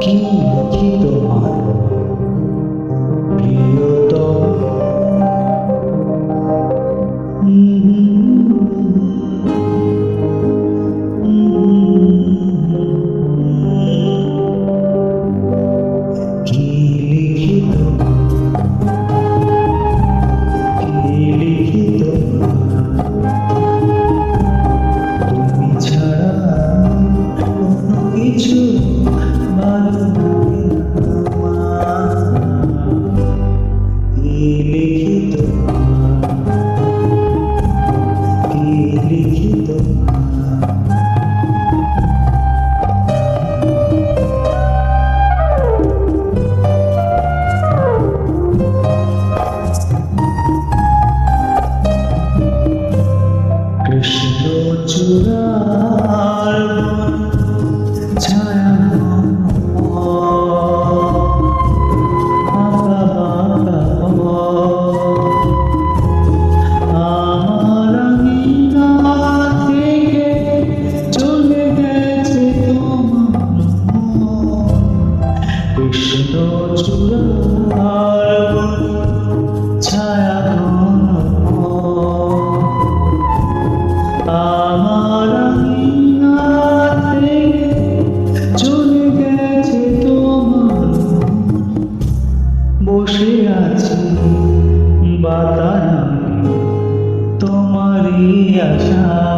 কি কি তোমার প্রিয়তম? সুরার ছায়া Krishna Chura পাতা তোমারই আশা।